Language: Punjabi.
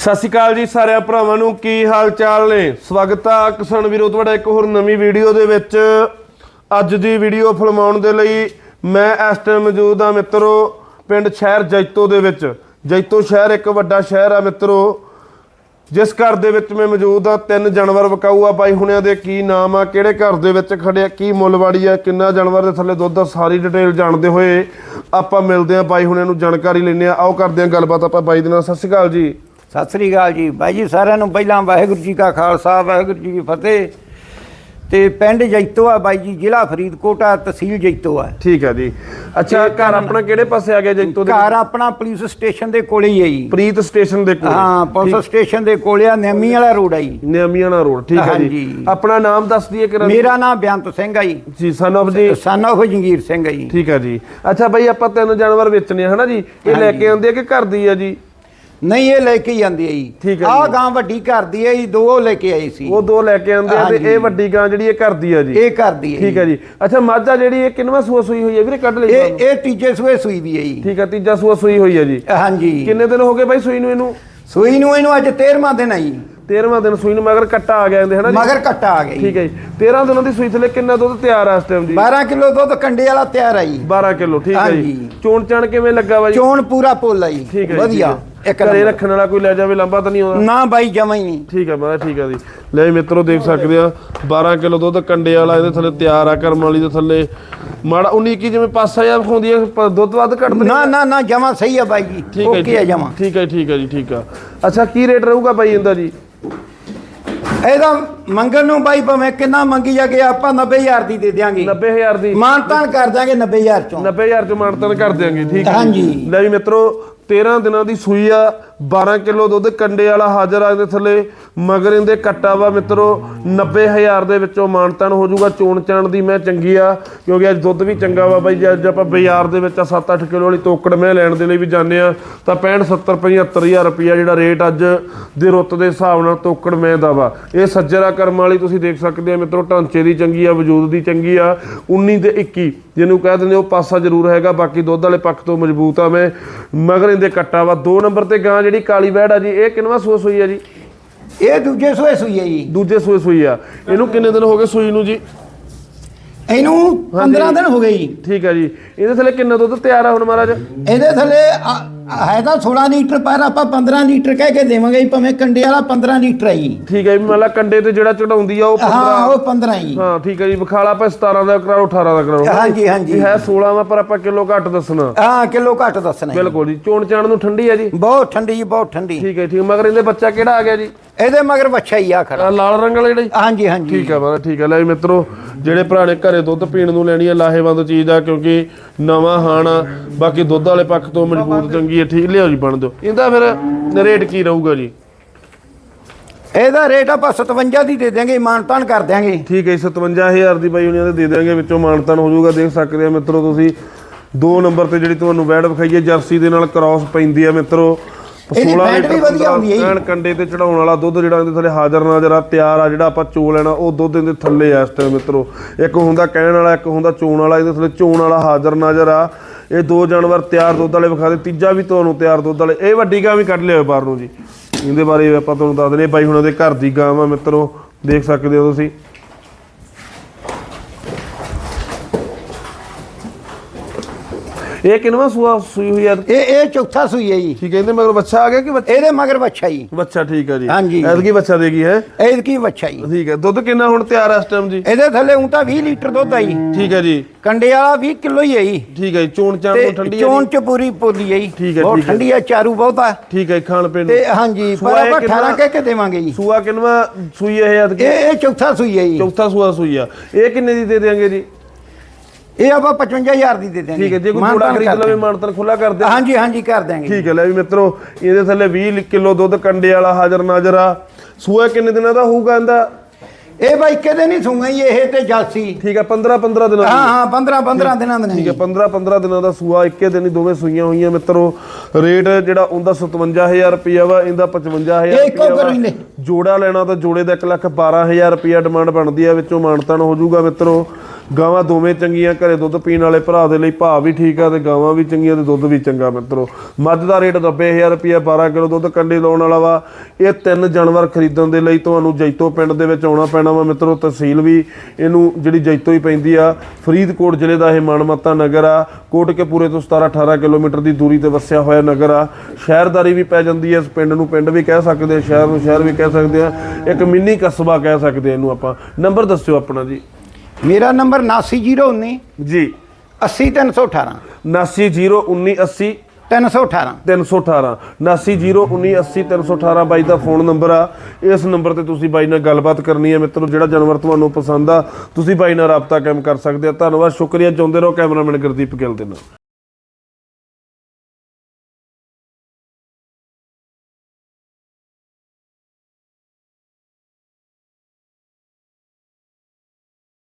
ਸਤਿ ਸ਼੍ਰੀ ਅਕਾਲ ਜੀ ਸਾਰਿਆਂ ਭਰਾਵਾਂ ਨੂੰ, ਕੀ ਹਾਲ ਚਾਲ ਨੇ? ਸਵਾਗਤ ਆ ਕਿਸਾਨ ਵੀਰੋ, ਤੁਹਾਡਾ ਇੱਕ ਹੋਰ ਨਵੀਂ ਵੀਡੀਓ ਦੇ ਵਿੱਚ। ਅੱਜ ਦੀ ਵੀਡੀਓ ਫਿਲਮਾਉਣ ਦੇ ਲਈ ਮੈਂ ਇਸ ਟਾਈਮ ਮੌਜੂਦ ਆ ਮਿੱਤਰੋ, ਪਿੰਡ ਸ਼ਹਿਰ ਜੈਤੋ ਦੇ ਵਿੱਚ। ਜੈਤੋ ਸ਼ਹਿਰ ਇੱਕ ਵੱਡਾ ਸ਼ਹਿਰ ਆ ਮਿੱਤਰੋ। ਜਿਸ ਘਰ ਦੇ ਵਿੱਚ ਮੈਂ ਮੌਜੂਦ ਆ ਤਿੰਨ ਜਾਨਵਰ ਵਿਕਾਊ ਆ ਬਾਈ ਹੁਣਿਆਂ ਦੇ। ਕੀ ਨਾਮ ਆ, ਕਿਹੜੇ ਘਰ ਦੇ ਵਿੱਚ ਖੜਿਆ ਕੀ ਮੁੱਲਵਾੜੀ ਆ, ਕਿੰਨਾ ਜਾਨਵਰ ਦੇ ਥੱਲੇ ਦੁੱਧ ਆ, ਸਾਰੀ ਡਿਟੇਲ ਜਾਣਦੇ ਹੋਏ ਆਪਾਂ ਮਿਲਦੇ ਆ ਬਾਈ ਹੁਣਿਆਂ ਨੂੰ ਜਾਣਕਾਰੀ ਲੈਣੇ ਆ ਆਓ ਕਰਦੇ ਆ ਗੱਲਬਾਤ ਆਪਾਂ ਬਾਈ ਦੇ ਨਾਲ। ਸਤਿ ਸ਼੍ਰੀ ਅਕਾਲ ਜੀ। ਸਤਿ ਸ੍ਰੀ ਅਕਾਲ ਜੀ। ਬਾਈ ਜੀ ਸਾਰਿਆਂ ਨੂੰ ਪਹਿਲਾਂ ਵਾਹਿਗੁਰੂ ਜੀ ਕਾ ਖਾਲਸਾ ਵਾਹਿਗੁਰੂ ਜੀ ਕੀ ਫਤਿਹ। ਤੇ ਪਿੰਡ ਜੈਤੋ ਆ ਬਾਈ ਜੀ ਜ਼ਿਲ੍ਹਾ ਫਰੀਦਕੋਟ ਆ ਤਹਿਸੀਲ ਜੈਤੋ ਆ ਠੀਕ ਆ ਜੀ। ਅੱਛਾ ਘਰ ਆਪਣਾ ਕਿਹੜੇ ਪਾਸੇ ਆ ਗਿਆ ਜੈਤੋ ਦੇ ਘਰ ਆਪਣਾ ਪੁਲਿਸ ਸਟੇਸ਼ਨ ਦੇ ਕੋਲੇ ਹੀ ਹੈ ਜੀ। ਪ੍ਰੀਤ ਸਟੇਸ਼ਨ ਦੇ ਕੋਲ। ਹਾਂ ਪੁਲਿਸ ਸਟੇਸ਼ਨ ਦੇ ਕੋਲੇ ਆ ਨੇਮੀ ਵਾਲਾ ਰੋਡ ਆ ਜੀ। ਨਿਯਮੀਆਣਾ ਰੋਡ ਠੀਕ ਆ ਜੀ। ਆਪਣਾ ਨਾਮ ਦੱਸ ਦਈਏ ਕਿ ਮੇਰਾ ਨਾਮ ਬੇਅੰਤ ਸਿੰਘ ਆ ਜੀ। ਜੀ ਸਨ of ਜੀ। ਸਨ ਆਫ ਜੰਗੀਰ ਸਿੰਘ ਆ ਜੀ। ਠੀਕ ਆ ਜੀ। ਅੱਛਾ ਬਾਈ ਆਪਾਂ ਤਿੰਨ ਜਾਨਵਰ ਵੇਚਣੇ ਆ ਹਨਾ ਜੀ? ਇਹ ਲੈ ਕੇ ਆਉਂਦੇ ਆ ਕਿ ਘਰ ਦੀ ਆ ਜੀ? ਨਹੀਂ ਇਹ ਲੈ ਕੇ ਹੀ ਆਂਦੀ ਆ ਜੀ। ਠੀਕ ਹੈ ਆਹ। ਗਾਂ ਵੱਡੀ ਘਰ ਦੀ ਹੈ ਜੀ ਦੋ ਲੈ ਕੇ ਆਈ ਸੀ। ਉਹ ਦੋ ਲੈ ਕੇ ਆਉਂਦੇ ਆ ਤੇ। ਇਹ ਵੱਡੀ ਗਾਂ ਜਿਹੜੀ ਇਹ ਘਰ ਦੀ ਆ ਜੀ। ਇਹ ਘਰ ਦੀ ਹੈ ਠੀਕ ਆ ਜੀ। ਅੱਛਾ ਮਾਝਾ ਜਿਹੜੀ ਇਹ ਕਿੰਨਵਾ ਸੂਆ ਸੂਈ ਹੋਈ ਹੈ? ਵੀਰੇ ਕੱਢ ਲਈ ਇਹ ਇਹ ਤੀਜੇ ਸੂਏ ਸੂਈ ਦੀ ਹੈ ਜੀ। ਠੀਕ ਆ ਤੀਜਾ ਸੂਆ ਸੂਈ ਹੋਈ ਹੈ ਜੀ। ਹਾਂਜੀ। ਕਿੰਨੇ ਦਿਨ ਹੋ ਗਏ ਬਾਈ ਸੂਈ ਨੂੰ ਇਹਨੂੰ? ਸੂਈ ਨੂੰ ਇਹਨੂੰ ਅੱਜ 13ਵਾਂ ਦਿਨ ਆ ਜੀ। 13ਵਾਂ ਦਿਨ ਸੂਈ ਨੂੰ ਮਗਰ ਕੱਟਾ ਆ ਗਿਆ ਇਹਦੇ ਹਨਾ ਜੀ? ਮਗਰ ਕੱਟਾ ਆ ਗਿਆ ਠੀਕ ਹੈ ਜੀ। 13 ਦਿਨਾਂ ਦੀ ਸੂਈ ਥਲੇ ਕਿੰਨਾ ਦੁੱਧ ਤਿਆਰ ਆ ਇਸ ਟਾਈਮ ਜੀ? 12 ਕਿਲੋ ਦੁੱਧ ਕੰਡੇ ਵਾਲਾ ਤਿਆਰ ਆ ਜੀ। 12 ਕਿਲੋ ਠੀਕ ਹੈ ਜੀ। ਚੋਣ ਚਾਣ ਕਿਵੇਂ ਲੱਗਾ ਵਾ ਜੀ ਚੋਣ ਪੂਰਾ ਪੋਲਾ ਜੀ। ਹੈ ਵਧੀਆ। ਹੈ। ਇੱਕ ਘਰੇ ਨੰਬਰ। ਰੱਖਣ ਵਾਲਾ ਕੋਈ ਲੈ ਜਾਵੇ ਲੰਬਾ ਤਾਂ ਨਹੀਂ ਆਉਂਦਾ? ਨਾ ਬਾਈ ਜਮਾ ਹੀ ਨਹੀਂ। ਠੀਕ ਹੈ ਮੈਂ ਠੀਕ ਹੈ ਜੀ। ਲੈ ਜੀ ਮਿੱਤਰੋ ਦੇਖ ਸਕਦੇ ਆ 12 ਕਿਲੋ ਦੁੱਧ ਕੰਡੇ ਵਾਲਾ ਇਹਦੇ ਥੱਲੇ ਤਿਆਰ ਆ ਕਰਮ ਵਾਲੀ ਦੇ ਥੱਲੇ। ਮਾੜਾ 19 ਕੀ ਜਿਵੇਂ ਪਾਸਾ ਜਾਂ ਖਾਉਂਦੀ ਆ ਪ- ਦੁੱਧ ਵੱਧ ਘੱਟ ਤਾਂ ਨਹੀਂ? ਨਾ ਨਾ ਨਾ ਜਮਾ ਸਹੀ ਆ ਬਾਈ ਜੀ। ਠੀਕ ਹੈ ਓਕੇ ਆ ਜਮਾ। ਠੀਕ ਹੈ ਠੀਕ ਹੈ ਜੀ ਠੀਕ ਆ। ਅੱਛਾ ਕੀ ਰੇਟ ਰਹੂਗਾ ਬਾਈ ਇਹਦਾ ਜੀ? ਇਹਦਾ ਮੰਗਣ ਨੂੰ ਬਾਈ ਭਾਵੇਂ ਕਿੰਨਾ ਮੰਗੀ ਜਾ ਕੇ ਆਪਾਂ 90000 ਦੀ ਦੇ ਦਿਆਂਗੇ। 90000 ਦੀ? ਮਾਨਤਾਨ ਕਰ ਦਾਂਗੇ 90000 ਚੋਂ। 90000 ਚ ਮਾਨਤਨ ਕਰ ਦਿਆਂਗੇ ਠੀਕ ਹੈ ਹਾਂਜੀ। ਲੈ ਵੀ ਮਿੱਤਰੋ 13 ਦਿਨਾਂ ਦੀ ਸੂਈ ਆ 12 ਕਿਲੋ ਦੁੱਧ ਕੰਡੇ ਵਾਲਾ ਹਾਜ਼ਰ ਆ ਇਹਦੇ ਥੱਲੇ। ਮਗਰ ਇਹਦੇ ਕੱਟਾ ਵਾ ਮਿੱਤਰੋ 90000 ਦੇ ਵਿੱਚੋਂ ਮਾਨਤਨ ਹੋ ਜਾਊਗਾ ਚੋਣ ਚਾਣ ਦੀ, ਮੈਂ ਚੰਗੀ ਆ, ਕਿਉਂਕਿ ਅੱਜ ਦੁੱਧ ਵੀ ਚੰਗਾ ਵਾ ਬਾਈ ਜੇ, ਅੱਜ ਆਪਾਂ ਬਾਜ਼ਾਰ ਦੇ ਵਿੱਚ 7-8 ਕਿਲੋ ਵਾਲੀ ਤੋਕੜ ਮੈਂ ਲੈਣ ਦੇ ਲਈ ਵੀ ਜਾਂਦੇ ਆ। ਤਾਂ 65 70 75000 ਰੁਪਿਆ ਜਿਹੜਾ ਰੇਟ ਅੱਜ ਦੇ ਰੁੱਤ ਦੇ ਹਿਸਾਬ ਨਾਲ ਤੋਕੜ ਮੈਂ ਦਾ ਵਾ। ਇਹ ਸੱਜਰਾ ਕਰਮ ਵਾਲੀ ਤੁਸੀਂ ਦੇਖ ਸਕਦੇ ਆ ਮਿੱਤਰੋ, ਢਾਂਚੇ ਦੀ ਚੰਗੀ ਆ, ਵਜੂਦ ਦੀ ਚੰਗੀ ਆ 19 ਤੇ 21 ਜਿਹਨੂੰ ਕਹਿ ਦਿੰਦੇ ਉਹ ਪਾਸਾ ਜ਼ਰੂਰ ਹੈਗਾ, ਬਾਕੀ ਦੁੱਧ ਵਾਲੇ ਪੱਖ ਤੋਂ ਮਜ਼ਬੂਤ ਆ ਮੈਂ। ਮਗਰ ਇਹਦੇ ਕੱਟਾ ਵਾ, ਦੋ ਨੰਬਰ ਤੇ ਗਾਂ ਜਿਹੜੀ ਕਾਲੀ ਵਹਿੜ ਆ ਜੀ ਇਹ ਕਿੰਨਵਾ ਸੂਸ ਹੋਈ ਆ ਜੀ? ਇਹ ਦੂਜੇ ਸੂਏ ਸੂਈ ਹੈ ਜੀ। ਦੂਜੇ ਸੂਏ ਸੂਈ ਆ। ਇਹਨੂੰ ਕਿੰਨੇ ਦਿਨ ਹੋ ਗਏ ਸੂਈ ਨੂੰ ਜੀ? ਇਹਨੂੰ 15 ਦਿਨ ਹੋ ਗਏ ਜੀ। ਠੀਕ ਆ ਜੀ। ਇਹਦੇ ਥੱਲੇ ਕਿੰਨਾ ਦੁੱਧ ਤਿਆਰ ਆ ਹੁਣ ਮਹਾਰਾਜ? ਇਹਦੇ ਥੱਲੇ ਆ- ਹੈ ਤਾਂ 16 ਲੀਟਰ ਪਰ ਆਪਾਂ 15 ਲੀਟਰ ਕਹਿ ਕੇ ਦੇਵਾਂਗੇ ਜੀ ਭਾਵੇਂ ਕੰਡੇ ਵਾਲਾ 15 ਲੀਟਰ ਹੈ ਜੀ। ਠੀਕ ਹੈ ਮੰਨ ਲਾ ਕੰਡੇ ਤੇ ਜਿਹੜਾ ਚੜਾਉਂਦੀ ਆ ਉਹ 15 ਹਾਂ ਉਹ 15 ਜੀ। ਹਾਂ ਠੀਕ ਹੈ ਜੀ ਵਿਖਾਲਾ ਆਪਾਂ 17 ਦਾ ਕਰਾਓ 18 ਦਾ ਕਰਾਓ। ਹਾਂਜੀ, ਹਾਂਜੀ। ਇਹ ਹੈ 16 ਵਾ ਪਰ ਆਪਾਂ ਕਿਲੋ ਘੱਟ ਦੱਸਣਾ। ਹਾਂ ਕਿਲੋ ਘੱਟ ਦੱਸਣਾ ਜੀ। ਬਿਲਕੁਲ ਜੀ ਚੋਣ ਚਾਣ ਨੂੰ ਠੰਡੀ ਆ ਜੀ। ਬਹੁਤ ਠੰਡੀ ਜੀ ਬਹੁਤ ਠੰਡੀ। ਠੀਕ ਹੈ ਠੀਕ। ਮਗਰ ਇਹਦੇ ਬੱਚਾ ਕਿਹੜਾ ਆ ਗਿਆ ਜੀ? ਇਹਦੇ ਮਗਰ ਬੱਚਾ ਹੀ ਆ ਖੜਾ ਲਾਲ ਰੰਗ ਵਾਲਾ ਜਿਹੜਾ ਜੀ? ਹਾਂਜੀ ਹਾਂਜੀ। ਠੀਕ ਹੈ ਬਾਬਾ ਠੀਕ ਹੈ ਲੈ ਮਿੱਤਰੋ ਜਿਹੜੇ ਭਰਾ ਨੇ ਘਰੇ ਦੁੱਧ ਪੀਣ ਨੂੰ ਲੈਣੀ ਹੈ ਲਾਹੇਵੰਦ ਚੀਜ਼ ਆ ਕਿਉਂਕਿ ਨਵਾਂ ਹਾਣ ਆ ਬਾਕੀ ਦੁੱਧ ਵਾਲੇ ਪੱਖ ਤੋਂ ਮਜ਼ਬੂਤ ਚੰਗੀ ਹੈ ਠੀਕ ਲਿਆਓ ਜੀ ਬਣ ਦਿਓ ਇਹਦਾ ਫਿਰ ਰੇਟ ਕੀ ਰਹੂਗਾ ਜੀ? ਇਹਦਾ ਰੇਟ ਆਪਾਂ 57 ਦੀ ਦੇ ਦਿਆਂਗੇ ਮਾਨਤਾਨ ਕਰ ਦਿਆਂਗੇ। ਠੀਕ ਹੈ ਜੀ, 57000 ਦੀ ਬਾਈ ਉਹਨਾਂ ਦੇ ਦੇ ਦਿਆਂਗੇ ਵਿੱਚੋਂ ਮਾਨਤਨ ਹੋ ਜਾਊਗਾ ਦੇਖ ਸਕਦੇ ਆ ਮਿੱਤਰੋ ਤੁਸੀਂ। ਦੋ ਨੰਬਰ ਤੇ ਜਿਹੜੀ ਤੁਹਾਨੂੰ ਵੈਡ ਵਿਖਾਈ ਹੈ ਜਰਸੀ ਦੇ ਨਾਲ ਕ੍ਰਾਸ ਪੈਂਦੀ ਹੈ ਮਿੱਤਰੋ। ਇਹਦੀ 16 ਫੈਟ ਵੀ ਵਧੀਆ ਹੁੰਦੀ ਹੈ। ਐਨ ਕੰਡੇ ਤੇ ਚੜਾਉਣ ਵਾਲਾ ਦੁੱਧ ਜਿਹੜਾ ਇਹਦੇ ਥੱਲੇ ਹਾਜ਼ਰ ਨਾਜ਼ਰ ਆ ਤਿਆਰ ਆ ਜਿਹੜਾ ਆਪਾਂ ਚੋ ਲੈਣਾ ਉਹ ਦੁੱਧ ਇਹਦੇ ਥੱਲੇ ਆ ਇਸ ਟਾਈਮ ਮਿੱਤਰੋ। ਇੱਕ ਹੁੰਦਾ ਕਹਿਣ ਵਾਲਾ ਇੱਕ ਹੁੰਦਾ ਚੋਣ ਵਾਲਾ ਇਹਦੇ ਥੱਲੇ ਚੋਣ ਵਾਲਾ ਹਾਜ਼ਰ ਨਾਜ਼ਰ ਆ ਇਹ ਦੋ ਜਾਨਵਰ ਤਿਆਰ ਦੁੱਧ ਵਾਲੇ ਵਿਖਾ ਦੇ ਤੀਜਾ ਵੀ ਤੁਹਾਨੂੰ ਤਿਆਰ ਦੁੱਧ ਵਾਲੇ। ਇਹ ਵੱਡੀ ਗਾਂ ਵੀ ਕੱਢ ਲਿਓ ਬਾਹਰ ਨੂੰ ਜੀ। ਇਹਦੇ ਬਾਰੇ ਆਪਾਂ ਤੁਹਾਨੂੰ ਦੱਸ ਦਿੰਦੇ ਬਾਈ ਹੁਣਾਂ ਦੇ ਘਰ ਦੀ ਗਾਂ ਆ ਮਿੱਤਰੋ ਦੇਖ ਸਕਦੇ ਹੋ ਤੁਸੀਂ। ਇਹ ਕਿਨਵਾ ਸੂਆ ਸੂਈ ਹੋਈ ਆ? ਇਹ ਇਹ ਚੌਥਾ ਸੂਈ ਹੈ ਜੀ। ਠੀਕ ਹੈ ਇਹਦੇ ਮਗਰ ਬੱਚਾ ਆ ਗਿਆ ਕਿ ਬੱਚਾ ਇਹਦੇ ਮਗਰ ਬੱਚਾ ਜੀ। ਬੱਚਾ ਠੀਕ ਹੈ ਜੀ। ਹਾਂਜੀ। ਐਤਕੀ ਬੱਚਾ ਦੇਗੀ ਹੈ? ਇਹ ਕੀ ਬੱਚਾ ਜੀ। ਠੀਕ ਹੈ ਦੁੱਧ ਕਿੰਨਾ ਹੁਣ ਤਿਆਰ ਹੈ ਇਸ ਟਾਈਮ ਜੀ? ਇਹਦੇ ਥੱਲੇ ਉਂ ਤਾਂ 20 ਲੀਟਰ ਦੁੱਧ ਆ ਜੀ। ਠੀਕ ਹੈ ਜੀ। ਕੰਡੇ ਵਾਲਾ 20 ਕਿਲੋ ਹੀ ਹੈ ਜੀ। ਠੀਕ ਹੈ ਜੀ ਚੋਣ ਚਾਣ ਤੇ ਤੋਂ ਠੰਡੀ ਹੈ ਚੋਣ ਜੀ? ਚ ਪੂਰੀ ਪੋਲੀ ਹੈ ਠੀਕ ਹੈ, ਬਹੁਤ ਠੀਕ ਹੈ। ਠੰਡੀ ਹੈ ਚਾਰੂ ਬਹੁਤਾ ਠੀਕ ਹੈ ਜੀ, ਖਾਣ ਪੀਣ ਨੂੰ। ਤੇ ਹਾਂਜੀ ਪਰ ਸੂਆ ਇਹ ਆਪਾਂ ਕਿੰਨਾ- 18 ਕਹਿ ਕੇ ਦੇਵਾਂਗੇ ਜੀ। ਸੂਆ ਕਿੰਨਵਾ ਸੂਈ ਐਤਕੀ? ਇਹ ਇਹ ਚੌਥਾ ਸੂਈ ਹੈ ਜੀ। ਚੌਥਾ ਸੂਆ ਸੂਈ ਆ। ਇਹ ਕਿੰਨੇ ਦੀ ਦੇ ਦੇਾਂਗੇ ਜੀ? ਇਹ ਆਪਾਂ 55000 ਦੀ ਦੇ ਦਿਆਂਗੇ ਠੀਕ ਹੈ ਜੇ ਕੋਈ ਮਾਨਤਾਨ ਜੋੜਾ ਖਰੀਦ ਲਵੇ। ਮਾਨਤਨ ਖੁੱਲਾ ਕਰ ਦੇ। ਹਾਂਜੀ ਹਾਂਜੀ ਕਰ ਦਿਆਂਗੇ ਠੀਕ ਹੈ ਲੈ ਵੀ ਮਿੱਤਰੋ ਇਹਦੇ ਥੱਲੇ 20 ਕਿਲੋ ਦੁੱਧ ਕੰਡੇ ਵਾਲਾ ਹਾਜ਼ਰ ਨਾਜ਼ਰ ਆ। ਸੂਆ ਕਿੰਨੇ ਦਿਨਾਂ ਦਾ ਹੋਊਗਾ ਇਹਦਾ? ਇਹ ਬਾਈ ਕਦੇ ਨਹੀਂ ਜੀ ਇਹ ਤੇ ਜਲਸੀ ਠੀਕ ਹੈ 15 15 ਦਿਨਾਂ ਹਾਂ ਦੀ ਹਾਂ 15 15 ਦਿਨਾਂ ਦੇ ਠੀਕ ਹੈ 15 15 ਦਿਨਾਂ ਦਾ ਸੂਆ ਇੱਕੇ ਦਿਨ ਹੀ ਦੋਵੇਂ ਸੂਈਆਂ ਹੋਈਆਂ ਮਿੱਤਰੋ। ਰੇਟ ਜਿਹੜਾ ਉਹਦਾ 57000 ਰੁਪਿਆ ਵਾ ਇਹਦਾ 55000 ਇਹ ਇੱਕੋ। ਕਰੀ। ਜੋੜਾ ਲੈਣਾ ਤਾਂ ਜੋੜੇ ਦਾ 1 ਲੱਖ 12000 ਰੁਪਿਆ ਡਿਮਾਂਡ ਬਣਦੀ ਆ ਵਿੱਚੋਂ ਮਾਨਤਾਨ ਹੋ ਜਾਊਗਾ ਮਿੱਤਰੋ। ਗਾਵਾਂ ਦੋਵੇਂ ਚੰਗੀਆਂ, ਘਰੇ ਦੁੱਧ ਪੀਣ ਵਾਲੇ ਭਰਾ ਦੇ ਲਈ ਭਾਅ ਵੀ ਠੀਕ ਆ ਤੇ ਗਾਵਾਂ ਵੀ ਚੰਗੀਆਂ ਤੇ ਦੁੱਧ ਵੀ ਚੰਗਾ ਮਿੱਤਰੋ। ਮੱਝ ਦਾ ਰੇਟ 90000 ਰੁਪਏ 12 ਕਿਲੋ ਦੁੱਧ ਕੰਡੇ ਲਾਉਣ ਵਾਲਾ ਵਾ। ਇਹ ਤਿੰਨ ਜਾਨਵਰ ਖਰੀਦਣ ਦੇ ਲਈ ਤੁਹਾਨੂੰ ਜੈਤੋ ਪਿੰਡ ਦੇ ਵਿੱਚ ਆਉਣਾ ਪੈਣਾ ਵਾ ਮਿੱਤਰੋ। ਤਹਿਸੀਲ ਵੀ ਇਹਨੂੰ ਜਿਹੜੀ ਜੈਤੋ ਹੀ ਪੈਂਦੀ ਆ, ਫਰੀਦਕੋਟ ਜ਼ਿਲ੍ਹੇ ਦਾ ਇਹ ਮਾਨਮੱਤਾ ਨਗਰ ਆ। ਕੋਟਕਪੂਰੇ ਤੋਂ 17 18 ਕਿਲੋਮੀਟਰ ਦੀ ਦੂਰੀ ਤੇ ਵਸਿਆ ਹੋਇਆ ਨਗਰ ਆ। ਸ਼ਹਿਰਦਾਰੀ ਵੀ ਪੈ ਜਾਂਦੀ ਹੈ ਇਸ ਪਿੰਡ ਨੂੰ ਪਿੰਡ ਵੀ ਕਹਿ ਸਕਦੇ ਆ, ਸ਼ਹਿਰ ਨੂੰ ਸ਼ਹਿਰ ਵੀ ਕਹਿ ਸਕਦੇ ਆ। ਇੱਕ ਮਿੰਨੀ ਕਸਬਾ ਕਹਿ ਸਕਦੇ ਆ ਇਹਨੂੰ ਆਪਾਂ। ਨੰਬਰ ਦੱਸਿਓ ਆਪਣਾ ਜੀ। ਮੇਰਾ ਨੰਬਰ 89019 ਜੀ। 80318 790180 318 318 790180 318 ਬਾਈ ਦਾ ਫੋਨ ਨੰਬਰ ਆ। ਇਸ ਨੰਬਰ ਤੇ ਤੁਸੀਂ ਬਾਈ ਨਾਲ ਗੱਲਬਾਤ ਕਰਨੀ ਹੈ ਮਿੱਤਰੋ ਜਿਹੜਾ ਜਾਨਵਰ ਤੁਹਾਨੂੰ ਪਸੰਦ ਆ ਤੁਸੀਂ ਬਾਈ ਨਾਲ ਰਾਬਤਾ ਕਾਇਮ ਕਰ ਸਕਦੇ ਆ। ਧੰਨਵਾਦ ਸ਼ੁਕਰੀਆ। ਚਾਹੁੰਦੇ ਰਹੋ ਕੈਮਰਾਮੈਨ ਗੁਰਦੀਪ ਗਿੱਲ ਦੇ ਨਾਲ।